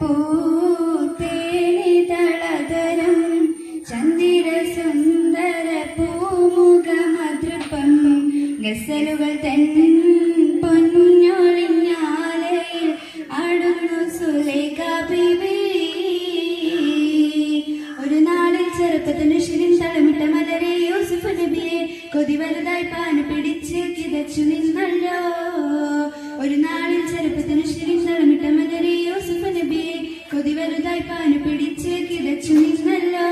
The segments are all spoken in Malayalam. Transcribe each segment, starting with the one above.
പൂത്തേണി തളതരം ചന്ദിര സുന്ദര പൂമുഖമതൃപം ഗസലുകൾ തൻ ഒരു നാളിൽ ചെറുപ്പത്തിന് ശിരിൻ തളമിട്ട മലരെ യൂസുഫ് നബിയെ കൊതി വലുതായി പാന പിടിച്ച് കിതച്ചു നിന്ന ചെറുതായി പാനു പിടിച്ച് കിടച്ചു നിന്നല്ലോ.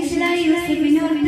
യൂസഫിനോർത്ത്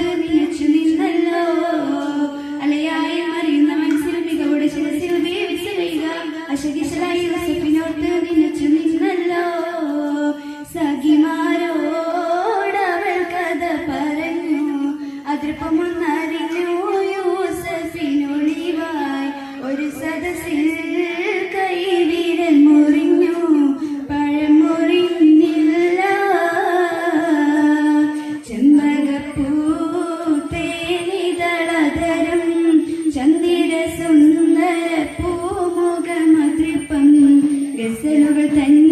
அரசனுகள் தன்னை